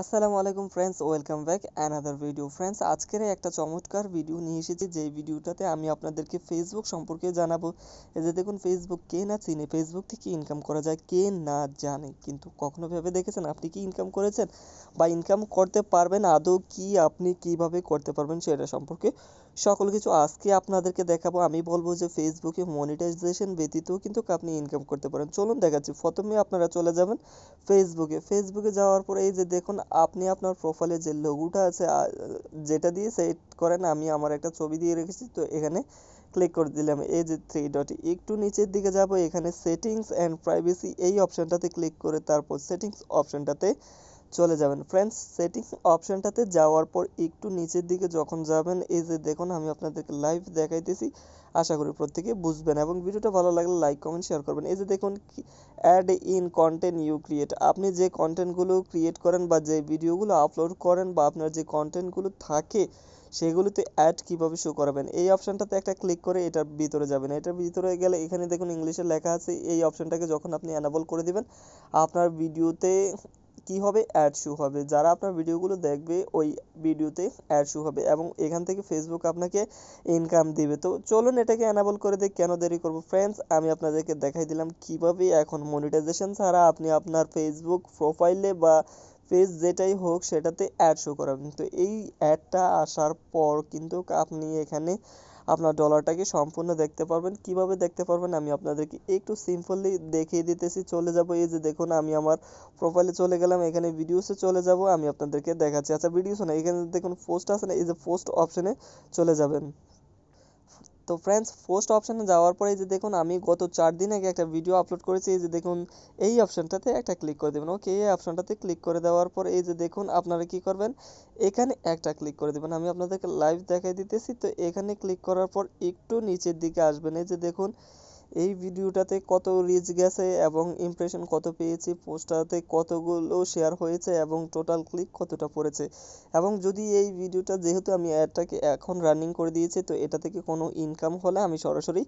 আসসালামু আলাইকুম friends welcome back another video friends আজকের একটা চমৎকার ভিডিও নিয়ে এসেছি যে ভিডিওটাতে আমি আপনাদেরকে ফেসবুক সম্পর্কে জানাব। যে দেখুন ফেসবুক কে না চিনে ফেসবুক থেকে ইনকাম করা যায়, কে না জানে। কিন্তু কখনো ভেবে দেখেছেন আপনি কি ইনকাম করেছেন? বা ইনকাম করতে পারবেন, আদৌ কি আপনি কীভাবে করতে পারবেন সেটা সম্পর্কে সকল কিছু আজকে আপনাদেরকে দেখাবো। আমি বলব যে ফেসবুকে মনিটাইজেশন ব্যতীতও কিন্তু আপনি ইনকাম করতে পারেন। চলুন দেখাচ্ছি। প্রথমে আপনারা চলে যাবেন ফেসবুকে ফেসবুকে যাওয়ার পরে এই যে দেখুন, আপনি আপনার প্রোফাইলে যে লোগোটা আছে যেটা দিয়ে সেট করেন, আমি আমার একটা ছবি দিয়ে রেখেছি, তো এখানে ক্লিক করে দিলাম। এই যে থ্রি ডট একটু নিচের দিকে যাব, এখানে সেটিংস অ্যান্ড প্রাইভেসি এই অপশানটাতে ক্লিক করে তারপর সেটিংস অপশানটাতে চলে যাবেন। ফ্রেন্ডস সেটিংস অপশানটাতে যাওয়ার পর একটু নিচের দিকে যখন যাবেন, এই যে দেখুন, আমি আপনাদেরকে লাইভ দেখাইতেছি। আশা করি প্রত্যেকে বুঝবেন এবং ভিডিওটা ভালো লাগলে লাইক কমেন্ট শেয়ার করবেন। এই যে দেখুন add in content you create আপনি যে কন্টেন্টগুলো ক্রিয়েট করেন বা যে ভিডিওগুলো আপলোড করেন বা আপনার যে কন্টেন্টগুলো থাকে, সেগুলোতে অ্যাড কীভাবে শো করাবেন? এই অপশানটাতে একটা ক্লিক করে এটার ভিতরে যাবেন। এটার ভিতরে গেলে এখানে দেখুন ইংলিশে লেখা আছে, এই অপশানটাকে যখন আপনি অ্যানাবল করে দিবেন, আপনার ভিডিওতে কি হবে? অ্যাড শু হবে। যারা আপনার ভিডিওগুলো দেখবে, ওই ভিডিওতে অ্যাড শো হবে এবং এখান থেকে ফেসবুক আপনাকে ইনকাম দিবে। তো চলুন এটাকে অ্যানাবল করে দিই, কেন দেরি করব? ফ্রেন্ডস আমি আপনাদেরকে দেখাই দিলাম কীভাবে এখন মনিটাইজেশন ছাড়া আপনি আপনার ফেসবুক প্রোফাইলে বা পেজ যেটাই হোক সেটাতে অ্যাড শো করাবেন। তো এই অ্যাডটা আসার পর কিন্তু আপনি এখানে আপনার ডলারটাকে সম্পূর্ণ দেখতে পারবেন। কীভাবে দেখতে পারবেন আমি আপনাদেরকে একটু সিম্পলি দেখিয়ে দিতেছি। চলে যাব এই যে দেখুন, আমি আমার প্রোফাইলে চলে গেলাম, এখানে ভিডিওসে চলে যাব, আমি আপনাদেরকে দেখাচ্ছি। আচ্ছা ভিডিওস না, এখানে দেখুন পোস্ট আছে না, এই যে পোস্ট অপশনে চলে যাবেন। তো ফ্রেন্ডস পোস্ট অপশানে যাওয়ার পরে যে দেখুন, আমি গত চার দিন আগে একটা ভিডিও আপলোড করেছি। এই যে দেখুন, এই অপশানটাতে একটা ক্লিক করে দেবেন ওকে এই অপশানটাতে ক্লিক করে দেওয়ার পর এই যে দেখুন, আপনারা কি করবেন? এখানে একটা ক্লিক করে দেবেন। আমি আপনাদেরকে লাইভ দেখাই দিতেছি, তো এখানে ক্লিক করার পর একটু নিচের দিকে আসবেন। এই যে দেখুন এই ভিডিওটাতে কত রিচ গেছে এবং ইমপ্রেশন কত পেয়েছি, পোস্টটাতে কতগুলো শেয়ার হয়েছে এবং টোটাল ক্লিক কতটা পড়েছে। এবং যদি এই ভিডিওটা যেহেতু আমি অ্যাডটাকে এখন রানিং করে দিয়েছি, তো এটা থেকে কোনো ইনকাম হলে আমি সরাসরি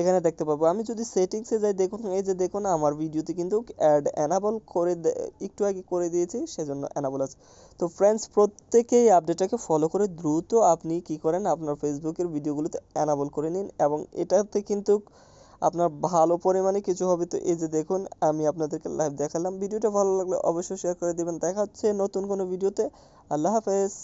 এখানে দেখতে পাবো। আমি যদি সেটিংসে যাই, দেখুন, এই যে দেখুন, আমার ভিডিওতে কিন্তু অ্যাড অ্যানাবল করে একটু আগে করে দিয়েছি, সেজন্য অ্যানাবল আছে। তো ফ্রেন্ডস প্রত্যেকেই আপডেটটাকে ফলো করে দ্রুত আপনি কি করেন, আপনার ফেসবুকের ভিডিওগুলোতে অ্যানাবল করে নিন এবং এটাতে কিন্তু আপনার ভালো পরিমাণে কিছু হবে। তো এই যে দেখুন, আমি আপনাদেরকে লাইভ দেখালাম। ভিডিওটা ভালো লাগলে অবশ্যই শেয়ার করে দেবেন। দেখা হচ্ছে নতুন কোনো ভিডিওতে আল্লাহ হাফেজ।